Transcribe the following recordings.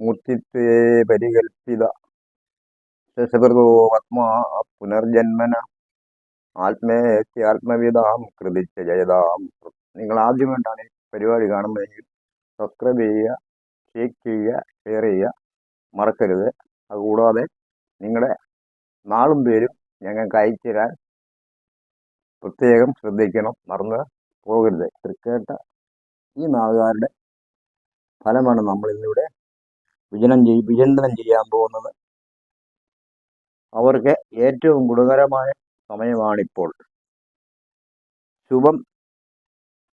മൂർത്തിത്വേ പരികൽപ്പിത ശശകൃതോ ആത്മാ പുനർജന്മന ആത്മേത്യാത്മവിതാം കൃതിച്ച ജയതാം. നിങ്ങൾ ആദ്യമായിട്ടാണ് ഈ പരിപാടി കാണുന്നതെങ്കിൽ സബ്സ്ക്രൈബ് ചെയ്യുക ഷേക്ക് ചെയ്യുക ഷെയർ ചെയ്യുക മറക്കരുത്. അതുകൂടാതെ നിങ്ങളുടെ നാളും പേരും ഞങ്ങൾക്ക് അയച്ചു തരാൻ പ്രത്യേകം ശ്രദ്ധിക്കണം. മറന്ന് പോകരുത്. തൃക്കേട്ട ഈ നാളുകാരുടെ ഫലമാണ് നമ്മൾ ഇന്നിവിടെ വിജനം ചെയ് വിചിന്തനം ചെയ്യാൻ പോകുന്നത്. അവർക്ക് ഏറ്റവും ഗുണകരമായ സമയമാണിപ്പോൾ. ശുഭം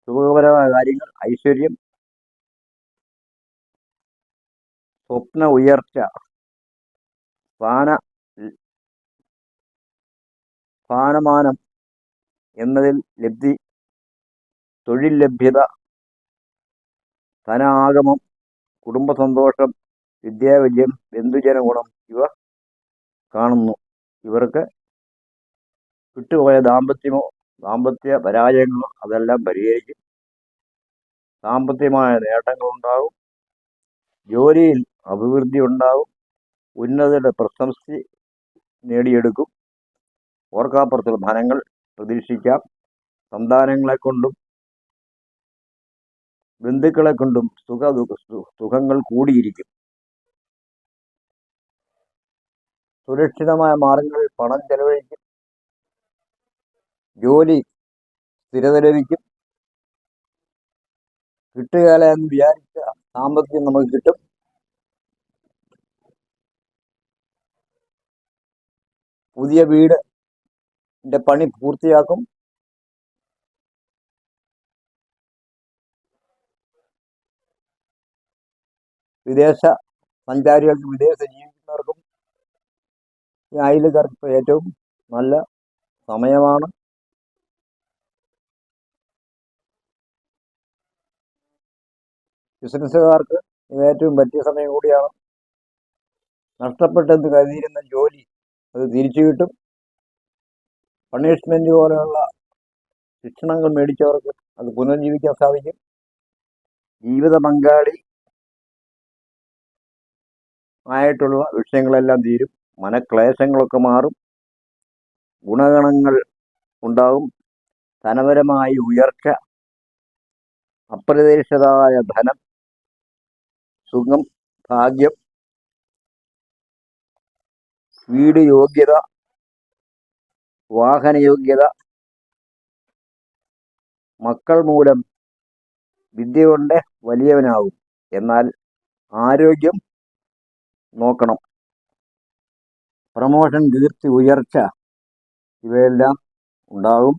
ശുഭകരമായ കാര്യങ്ങൾ ഐശ്വര്യം സ്വപ്ന ഉയർച്ച സ്ഥാന സ്ഥാനമാനം എന്നതിൽ ലബ്ധി തൊഴിൽ ലഭ്യത ധനാഗമം കുടുംബ സന്തോഷം വിദ്യാവിജയം ബന്ധുജന ഗുണം ഇവ കാണുന്നു. ഇവർക്ക് വിട്ടുപോയ ദാമ്പത്യമോ ദാമ്പത്യ പരാജയങ്ങളോ അതെല്ലാം പരിഹരിക്കും സാമ്പത്തികമായ നേട്ടങ്ങളുണ്ടാവും ജോലിയിൽ അഭിവൃദ്ധി ഉണ്ടാവും ഉന്നതരുടെ പ്രശംസി നേടിയെടുക്കും. ഓർക്കാപ്പുറത്തുള്ള ധനങ്ങൾ പ്രതീക്ഷിക്കാം. സന്താനങ്ങളെ കൊണ്ടും ബന്ധുക്കളെ കൊണ്ടും സുഖ സുഖങ്ങൾ കൂടിയിരിക്കും. സുരക്ഷിതമായ മാർഗങ്ങളിൽ പണം ചെലവഴിക്കും. ജോലി സ്ഥിരത ലഭിക്കും കിട്ടുകയില്ല എന്ന് വിചാരിച്ച സാമ്പത്തികം നമുക്ക് കിട്ടും. പുതിയ വീട് പണി പൂർത്തിയാക്കും. വിദേശ സഞ്ചാരികൾക്ക് വിദേശ ജീവിക്കുന്നവർക്കും ഈ അയലുകാർക്ക് ഏറ്റവും നല്ല സമയമാണ്. ബിസിനസ്സുകാർക്ക് ഇത് ഏറ്റവും പറ്റിയ സമയം കൂടിയാണ്. നഷ്ടപ്പെട്ടെന്ന് കരുതിയിരുന്ന ജോലി അത് തിരിച്ചു കിട്ടും. പണിഷ്മെന്റ് പോലെയുള്ള ശിക്ഷണങ്ങൾ മേടിച്ചവർക്ക് അത് പുനർജീവിക്കാൻ സാധിക്കും. ജീവിത പങ്കാളി ആയിട്ടുള്ള വിഷയങ്ങളെല്ലാം തീരും. മനക്ലേശങ്ങളൊക്കെ മാറും. ഗുണഗണങ്ങൾ ഉണ്ടാവും ധനപരമായി ഉയർച്ച അപ്രതീക്ഷിതമായ ധനം സുഖം ഭാഗ്യം വീട് യോഗ്യത വാഹന യോഗ്യത മക്കൾ മൂലം വിദ്യ കൊണ്ട് വലിയവനാവും. എന്നാൽ ആരോഗ്യം നോക്കണം. പ്രമോഷൻ കീർത്തി ഉയർച്ച ഇവയെല്ലാം ഉണ്ടാകും.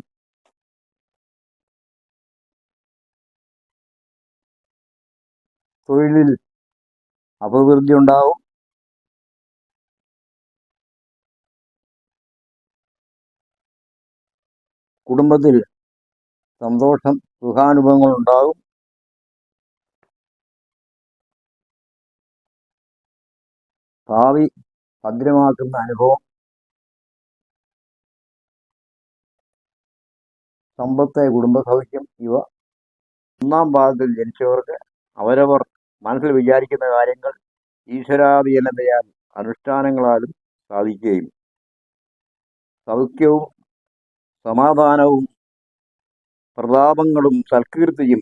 തൊഴിലിൽ അഭിവൃദ്ധി ഉണ്ടാവും കുടുംബത്തിൽ സന്തോഷം സുഖാനുഭവങ്ങൾ ഉണ്ടാകും. ഭാവി ഭദ്രമാക്കുന്ന അനുഭവം. സമ്പത്ത് കുടുംബസൗഖ്യം ഇവ ഒന്നാം ഭാഗത്തിൽ ജനിച്ചവർക്ക് അവരവർ മനസ്സിൽ വിചാരിക്കുന്ന കാര്യങ്ങൾ ഈശ്വരാധീനതയാൽ അനുഷ്ഠാനങ്ങളാലും സാധിക്കുകയും സൗഖ്യവും സമാധാനവും പ്രതാപങ്ങളും സൽകീർത്തിയും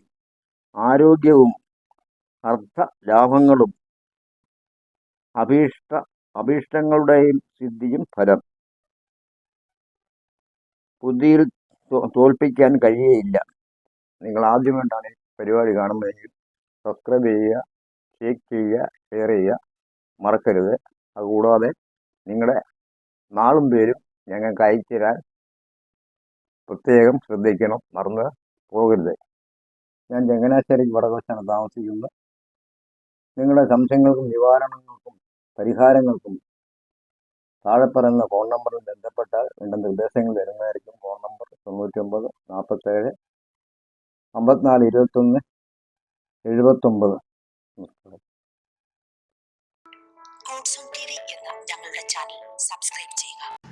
ആരോഗ്യവും അർത്ഥ ലാഭങ്ങളും അഭീഷ്ട അഭീഷ്ടങ്ങളുടെയും സിദ്ധിയും ഫലം. ബുദ്ധിയിൽ തോൽപ്പിക്കാൻ കഴിയുകയില്ല നിങ്ങൾ ആദ്യം ഈ പരിപാടി കാണുന്നതെങ്കിൽ സബ്സ്ക്രൈബ് ചെയ്യുക ഷേക്ക് ചെയ്യുക ഷെയർ ചെയ്യുക മറക്കരുത്. അതുകൂടാതെ നിങ്ങളുടെ നാളും പേരും ഞങ്ങൾക്ക് അയച്ചു തരാൻ പ്രത്യേകം ശ്രദ്ധിക്കണം. മറന്ന് പോകരുത്. ഞാൻ ചങ്ങനാശ്ശേരി വടകോശാണ് താമസിക്കുന്നത്. നിങ്ങളുടെ സംശയങ്ങൾക്കും നിവാരണങ്ങൾക്കും പരിഹാരങ്ങൾക്കും താഴെ പറയുന്ന ഫോൺ നമ്പറിൽ ബന്ധപ്പെട്ടാൽ വേണ്ട നിർദ്ദേശങ്ങൾ തരുന്നതായിരിക്കും ഫോൺ നമ്പർ തൊണ്ണൂറ്റൊമ്പത് നാൽപ്പത്തേഴ് അമ്പത്തിനാല് ഇരുപത്തൊന്ന് എഴുപത്തൊമ്പത്. ഞങ്ങളുടെ ചാനൽ സബ്സ്ക്രൈബ് ചെയ്യുക.